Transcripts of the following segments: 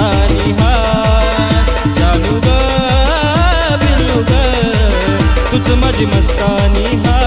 मस्तानी हा ग बिल्लू ग तुझ माझी मस्तानी हा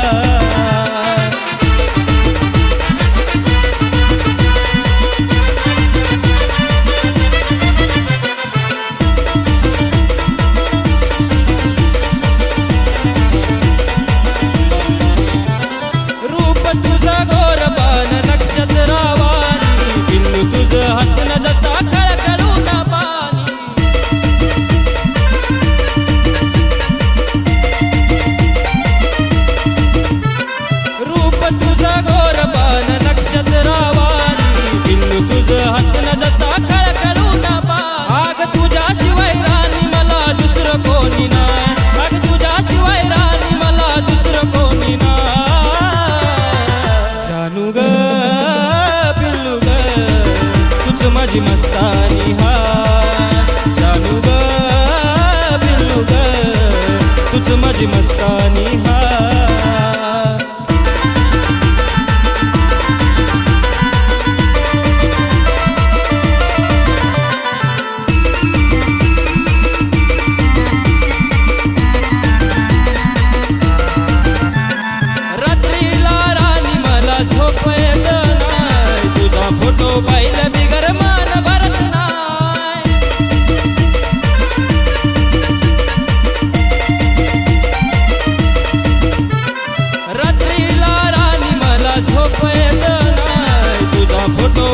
मस्तानी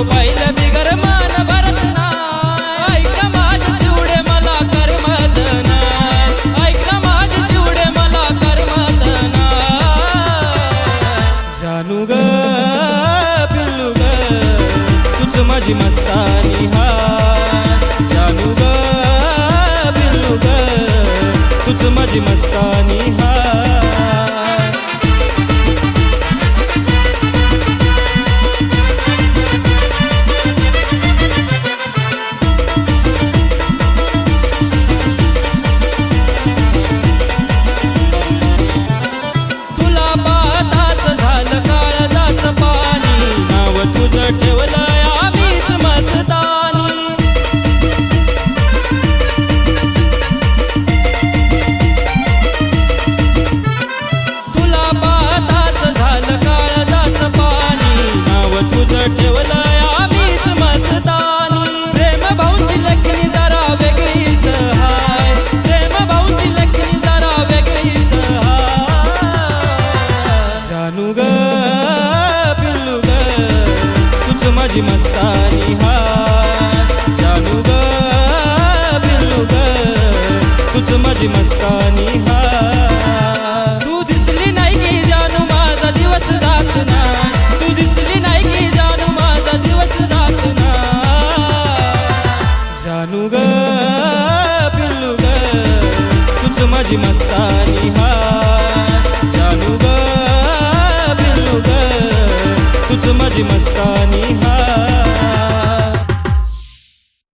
तुझा बिगर मान भरत नाही. ऐक माझे चिवडे मला करमत ऐक चिवडे मला करमत जानू ग पिल्लू ग तुझ माझी मस्तानी हा जानू ग पिल्लू ग तुझ माझी मस्तानी हा माझी मस्तानी हा जानू ग पिल्लू ग तुझ माझी मस्तानी हा तू दिसली नाही की जानू माझा दिवस जात ना तू दिसली नाही की जानू माझा दिवस जात नाही जानू ग पिल्लू ग तुझ माझी मस्तानी हा जानू ग पिल्लू ग तुझ माझी मस्तानी